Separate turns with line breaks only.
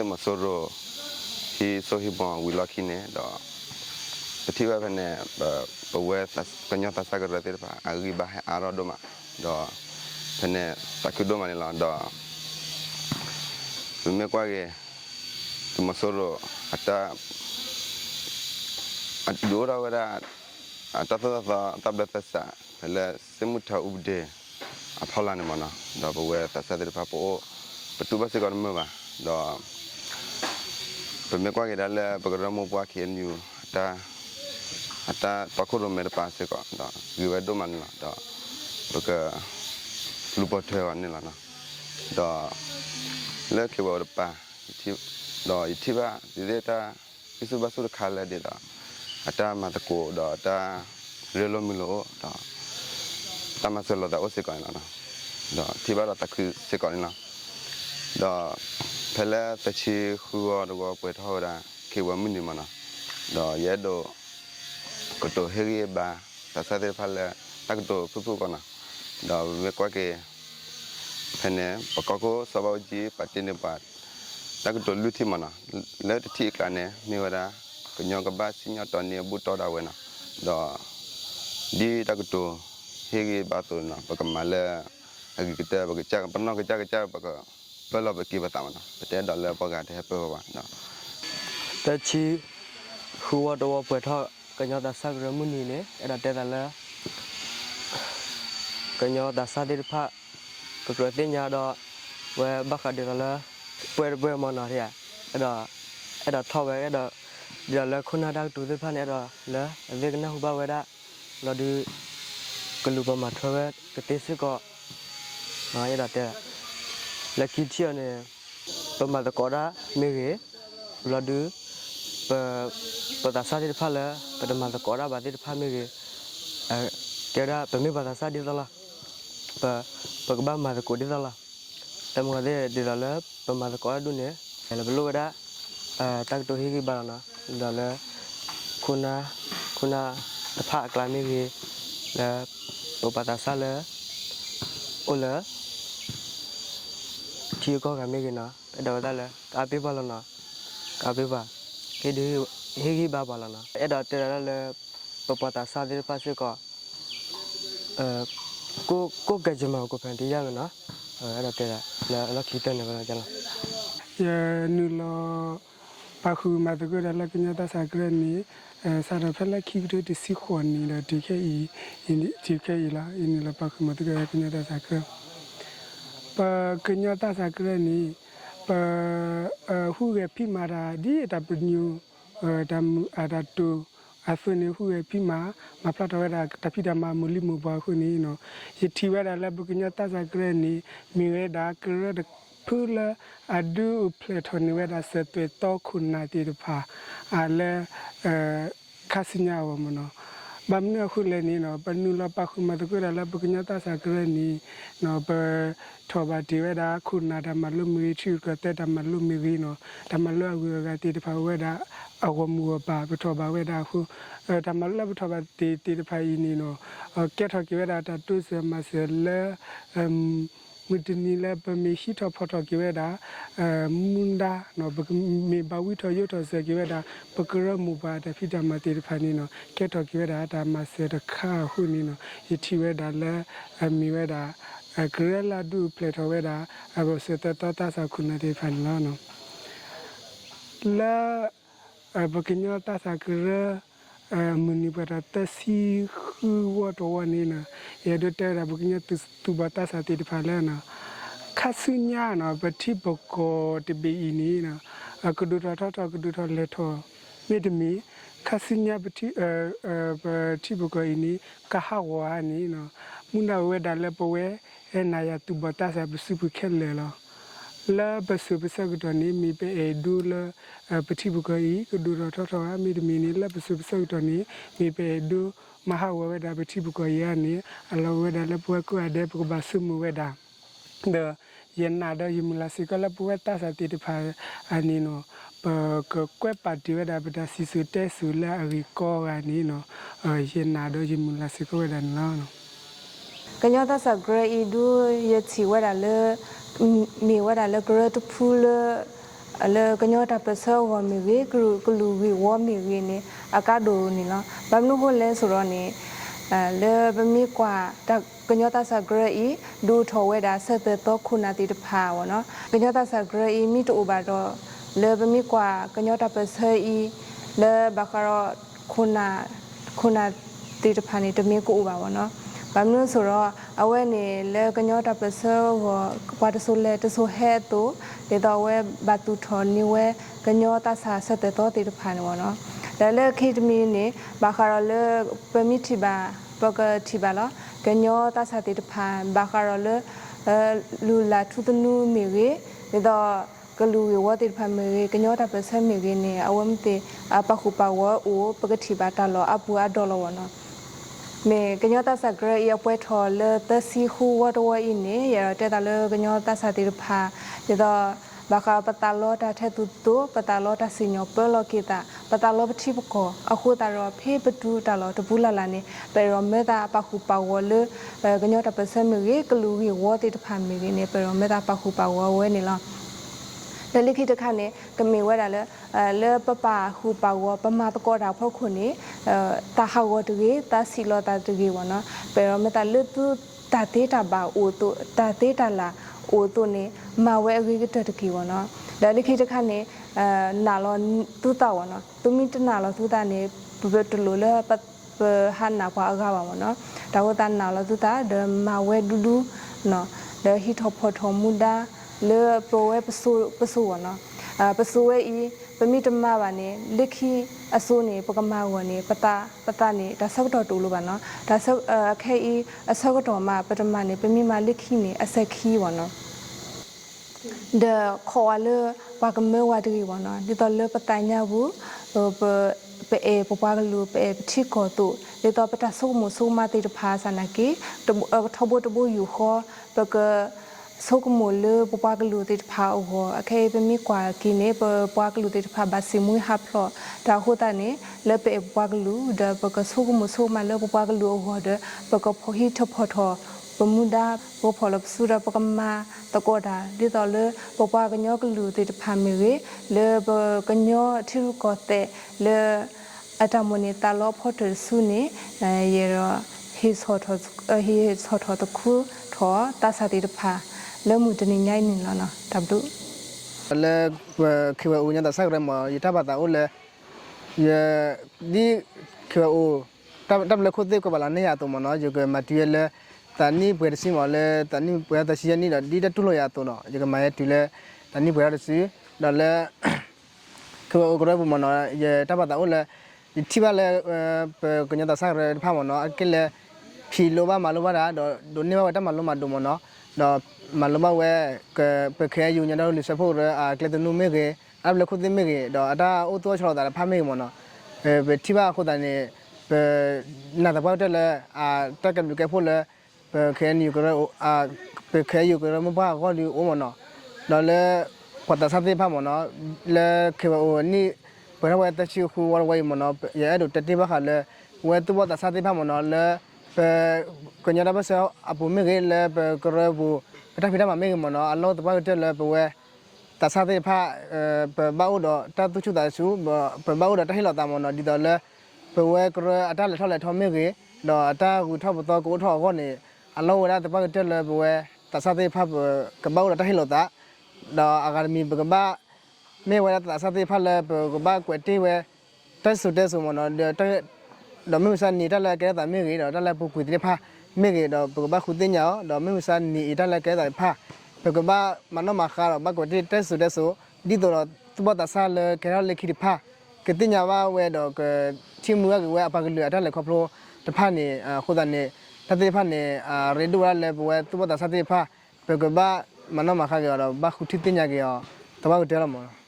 တဲ့မဆိုတော့ဟီဆိုဟီဘောဝီလခိနေတော့ပတိဝဘနဲ့ဘဝဲကညတာစကရတဲ့ပါအဂိဘာအာရဒမတော့ဖနဲ့တကုဒမနေလာတော့ဘမေကွာကေသူမဆိုတော့အတာအဒိုရာဝရာအတသသတဘတဆာလဲစမှုထဥပဒေအဖော်လာနေမနာတော့ဘဝဲသဆတဲ့ပါ ပိုပတူဘစကောမဘာတော့ Peme kwa keda le programo kwa KNU ata ata pakuro mer pase ko da giwe do man la da baka lupo the wa ni la na da le ke ba pa ti da ti ba di de ta isu ba su kha le de da ata ma ta ko da ata re lo mi lo da ta ma se lo da o se ko na na da ti ba da ta ku se ko ni na da ဖလဲတချီခူရတော့ပွဲထောတာခေဝမင်းမနာတော့ရဲတော့ကတိုဟေရီဘာတဆတဲ့ဖလဲတက်တော့ဖူဖူကနာတော့ဝေကွာကေဖနေပကကိုစဘောကြီးပတ်တင်ပတ်တက်တော့လူတိမနာလက်တိကလည်းမြေဝရာကညောကဘာစညတော်နေဘူတော်တာဝဲနာတော့ဒီတက်တော့ဟေရီဘာတော့နာပကမလဲအကိကတဲ့ပကချာပနောကချာကချာပက ဘယ်လိုပဲကိပတာမနော်တဲ့ဒေါ်လာပေါ်ကတဲ့ပေါ်ပါနော်
တချီခူဝတော်ပွဲထောကညတာဆကရမနီနေအဲ့ဒါတဲ့တယ်လားကညတာစာတိဖကကရတင်ညာတော့ဝဲဘခတဲ့လားပွဲပွဲမနာရအဲ့ဒါအဲ့ဒါထောက်ပဲအဲ့ဒါဒီလည်းခုနတာတူတဲ့ဖနဲ့တော့လဲဝေကနဟူပါဝဲဒါလော်ဒီကလူပမာထွဲကတိစကောနာရတဲ့ lucky tier ne pama da kora mege ladu pa pa da sa de pha la pa da ma da kora ba de pha mege a ke da pa me ba da sa de la pa pa ba ma da ko de la ta mo de de la pa ma da kora du ne la blo da a tak to hi gi ba na la la kuna kuna da pha kla mege la pa pa da sa la o ကြီးကောကမေကနာတော်တယ်လေကာပေးပါလနာကာပေးပါခေဒီဟေဂီဘာပါလနာအဲ့ဒါတရလေပပတာစာဒီပါစကအဲကိုကိုကကြမကိုဖန်တီးရမယ်နော်အဲ့ဒါတရလာလောက်ခီတဲ့နေပါလားကျွန်တော်ရနူလပခုမတကွရလကညတာစာကရနီစာရဖလက်ခိကရ
တစီခွန်နီလာဒီခဲဤဒီခဲဤလာဤနီလပခုမတကွရကညတာစာကရ i la i ni la pakhu ma de gora knya ta sa gre pa knya ta sa gre ni pa hu ge phi ma ra di ta pnyu da ada to အဖနေဟုပြမမဖလာတော့ရတပိတမမူလီမဘာခုနေနော်ယတိဝရလဘကညတဇဂရနီမိဝဒါကရဒဖူလာအဒူပလက်ထနီဝဒါစတေတောခုနာတိတဖာအလဲအဲခါစညာဝမနော် ဘမ်နခုလည်းနေနော်ပနုလပခုမတကရလဘကညတဇဂရနီနော်ပထောဘာဒီဝဒါခုနာဓမ္မလူမီချူကတဲ့ဓမ္မလူမီဝီနော်ဓမ္မလူအဝကတိတဖာဝဒါအဝမူပါပထောဘာဝဒါခုဓမ္မလူပထောဘာတိတိတဖာဤနီနော်ကက်ထောကိဝဒါတတုစမဆလဲအမ် မတနီလပမေရှိထဖထကိဝဒါအမွန်ဒါနော်ဘမေဘဝိထယထဆကိဝဒါပကရမူပါတဖိတမတိတဖာနီနော်ကက်ထောကိဝဒါတာမဆေတခါခုနီနော်ယတိဝဒါလဲအမီဝဒါအဂရလာဒူပလက်ထဝဒါအဘစတတတသခုနတိဖန်လောနော်လာဘကညတာသကရ မနီပရတစီခူဝတော်ဝနေနာရဒတဲရဘကညတတူဘတာသတိတဖလဲနာခါဆုညာနာပတိဘကောတဘီနီနာအကဒူရထထကဒူထ လက်ထောမေတမီခါဆုညာပတိအပတိဘကောအီနီကဟဝါနီနာမုနာဝဲဒါလက်ပဝဲအဲနာယတူဘတာဆပစုပခဲလဲလောလာပစုပစကတော့နေမိပေဒူလာပတိဘကီကဒူရထထအမိဒမီနီလာပစုပစကတော့နေမိပေဒူမဟာဝဝဒပတိဘကီယာနေအလောဝဒလပွက်ကွအဒေပကဘဆုမဝဒဒယနာဒယမလာစီကလပွက်တာစတိတဖာအနီနောပကကွက်ပါတီဝဒပဒစီစုတဲဆူလာအရီကောကနီနောယနာဒယမလာစီကဝဒနောနော
ကညတာစဂရအီဒူယချီဝရလေ မီဝရလေဂရတဖူလအလေကညောတာပစောဝမီဝေကလူကလူဝီဝမီဝေနေအကဒိုနေလားဘာမလို့ဟိုလဲဆိုတော့နေအဲလေပမီကွာတကညောတာဆာဂရအီဒူထောဝဲတာဆက်တဲ့တော့ခုနာတိတဖာဝနော်ကညောတာဆာဂရအီမီတိုဘာတော့လေပမီကွာကညောတာပစေအီလေဘခရခုနာခုနာတိတဖာနေတမီကိုဥပါဝနော် ဘာမလို့ဆိုတော့အဝဲနေလေကညောတပစောဟောကွာတဆိုလေတဆိုဟဲတူဒေတော်ဝဲဘတ်တူထော်နီဝဲကညောတဆာဆက်တဲ့တော့တိတဖာနေဘောနော်ဒါလေခိတမီနေဘာခရလေပမီတီဘာပကတီဘာလာကညောတဆာတိတဖာဘာခရလေလူလာထုတနူမီဝေဒေတော်ကလူဝတိဖမေကညောတပစမေကနေအဝမတေအပခုပဝအိုပကတိဘာတလောအပူအဒေါ်လောဝနော် မေကညောတဆာဂရရပွဲထော်လတစီဟူဝတ်ဝဲအင်းနေရတဲ့တလကညောတဆာတိဖာရတော့ဘာခပတလောတာထဲတူတူပတလောတာစညောပလောကိတာပတလောပတိပကောအခုတရောဖေပတူတလောတဘူးလာလာနေပေရောမေတာပခုပဝလကညောတပစမေရေကလူဝီဝတိတဖာမေနေပေရောမေတာပခုပဝဝဲနေလော လလိခိတခနဲ့ကမေဝဲတာလဲအဲလဲပပဟူပါဝပမတကောတာဖောက်ခုနေအဲတာဟဝတကြီးတာစီလောတာတကြီးဝနော်ပေရောမတလတုတာတေတာဘာအိုတုတာတေတာလာအိုတုနေမဝဲအကြီးကတတကြီးဝနော်လလိခိတခနဲ့အဲနာလောတူတာဝနော်သူမိတနာလောသူတာနေဘဘတလူလဲပပဟန်နာကွာအကားပါမနော်ဒါဝတနာလောသူတာဒမဝဲဒူဒူနော်ဒဟီထောဖော်ထော်မူဒါ le pro we pasu pasu wa no a pasu we i pami tama ba ne likhi aso ne pakama wa ne pata pata ne da sak to tu lo ba no da sak a khe i asak to ma patama ne pami ma likhi ne asak khi wa no de kho wa le pa ka me wa de wa no ni to le pata nya bu pe pe e po pa ga lu pe e thi ko tu le to pata so mo so ma te de pha sa na ki to bo to bo yu kho pe ka ဆုက မလပပကလူတိဖာအောအခေပမီကွာကိနေပပကလူတိဖာဘစီမွေဟပ်လောတာဟိုတနေလပေပပကလူဒပကဆုကမဆုမလပပကလူအောဒပကဖိုဟီထဖထောပမူဒါပဖောလပစုရပကမတကောတာဒီတော်လပပကညောကလူတိဖာမီဝေလေပကညောထီရကောတဲ့လေအတမနီတလောဖောတဆုနေရေရဟိဆောထဟိဆောထတခုထောတသတိတဖာ လဲမှုတနေညိုင်းနေလားနော်တဘလူ
le khiwa u nya da sa gram ya ta ba ta o le ye di khiwa u ta ta le khu te ko ba la ne ya to mo no je ke material le ta ni pwe si mo le ta ni pwe ta si ya ni da di da tu lo ya to no je ke ma ye tu le ta ni pwe da si da le khiwa u ko re mo no ye ta ba ta o le ti ba le ko nya da sa re pha mo no ke le ဖြီလိုပါမလိုပါတာတော့ဒိုနေပါတမလိုမဒိုမနော် တော့မလိုမဝဲကပခဲယူညာတော့လစဖို့ရအာကလတနုမေကေအဘလခုသိမေကေတော့အတာအိုတော့ချောတာဖာမေမနော်အဲတိပါခုတန်နေပနာတပေါတက်လဲအာတက်ကလူကဖို့လဲပခဲနီကရအာပခဲယူကရမပါကောလီအိုမနော်တော့လဲခွတ်တစားသေးဖာမနော်လဲခေဝနီဘရဝဲတချီခူဝဝဲမနော်ရဲတော့တတိပါခလဲဝဲတူဘတစားသေးဖာမနော်လဲ pe konya da basa apu me ge le pe kore bu ta phi da ma me ge mo no a lo ta ba te le pe we ta sa te pha pe ba u do ta tu chu da su pe ba u do ta hi lo ta mo no di do le pe we kore a ta le tho le tho me ge do a ta gu tho bo to ko tho ko ni a lo da ta ba te le pe we ta sa te pha ka ba u do ta hi lo ta do a ga mi pe ba me we da ta sa te pha le pe ba kwe te we ta su te su mo no ta တော့မြို့စားနေတက်လက်ကဲတာမြို့ကြီးတော့တက်လက်ပုကွေတိဖာမြို့ကြီးတော့ပကဘာခုတင်ညာတော့မြို့စားနေတက်လက်ကဲတာဖာပကဘာမနမခါတော့ဘကွေတိတက်ဆူတက်ဆူဒီတော့သူဘတာဆာလကဲရလက်ခိဖာကတင်ညာဝဝဲတော့ကချင်းမူကဝဲအပကလူတက်လက်ခေါပလိုတဖာနေခုဒနေတတိဖာနေရေဒူရလက်ဝဲသူဘတာဆာတိဖာပကဘာမနမခါကတော့ဘခုတိတင်ညာကြီးတော့တဘာကတဲရမော